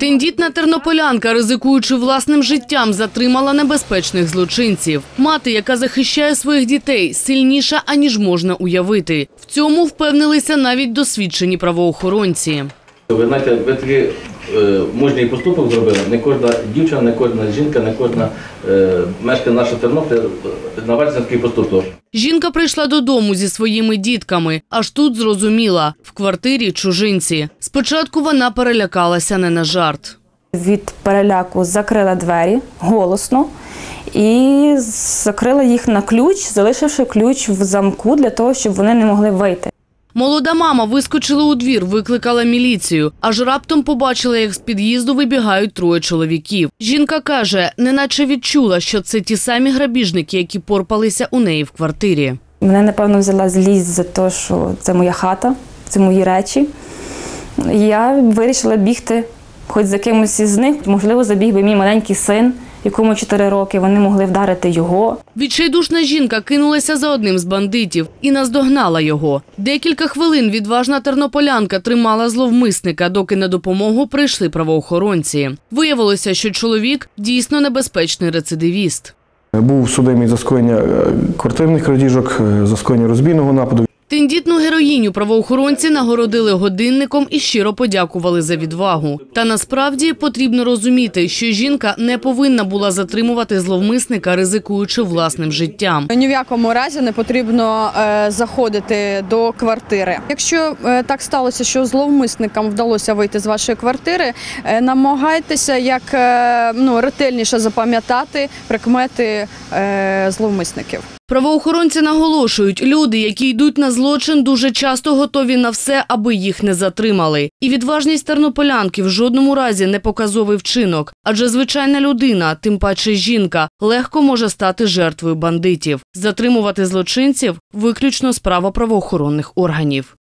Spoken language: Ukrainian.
Тендітна тернополянка, ризикуючи власним життям, затримала небезпечних злочинців. Мати, яка захищає своїх дітей, сильніша, аніж можна уявити. В цьому впевнилися навіть досвідчені правоохоронці. Ви знаєте, ви такий е, мужній поступок зробили. Не кожна дівчина, не кожна жінка, не кожна е, мешканка нашого Тернополя наважиться на такий поступок. Жінка прийшла додому зі своїми дітками, аж тут зрозуміла – в квартирі чужинці. Спочатку вона перелякалася не на жарт. Від переляку закрила двері голосно і закрила їх на ключ, залишивши ключ в замку для того, щоб вони не могли вийти. Молода мама вискочила у двір, викликала міліцію, аж раптом побачила, як з під'їзду вибігають троє чоловіків. Жінка каже, неначе відчула, що це ті самі грабіжники, які порпалися у неї в квартирі. Мене, напевно, взяла злість за те, що це моя хата, це мої речі. Я вирішила бігти хоч за кимось із них. Можливо, забіг би мій маленький син, якому 4 роки, вони могли вдарити його. Відчайдушна жінка кинулася за одним з бандитів і наздогнала його. Декілька хвилин відважна тернополянка тримала зловмисника, доки на допомогу прийшли правоохоронці. Виявилося, що чоловік дійсно небезпечний рецидивіст. Був судимий за скоєння е, квартирних крадіжок, е, за скоєння розбійного нападу. Тендітну героїню правоохоронці нагородили годинником і щиро подякували за відвагу. Та насправді потрібно розуміти, що жінка не повинна була затримувати зловмисника, ризикуючи власним життям. Ні в якому разі не потрібно е, заходити до квартири. Якщо е, так сталося, що зловмисникам вдалося вийти з вашої квартири, е, намагайтеся як ну, ретельніше запам'ятати прикмети зловмисників. Правоохоронці наголошують, люди, які йдуть на злочин, дуже часто готові на все, аби їх не затримали. І відважність тернополянки в жодному разі не показовий вчинок, адже звичайна людина, тим паче жінка, легко може стати жертвою бандитів. Затримувати злочинців виключно справа правоохоронних органів.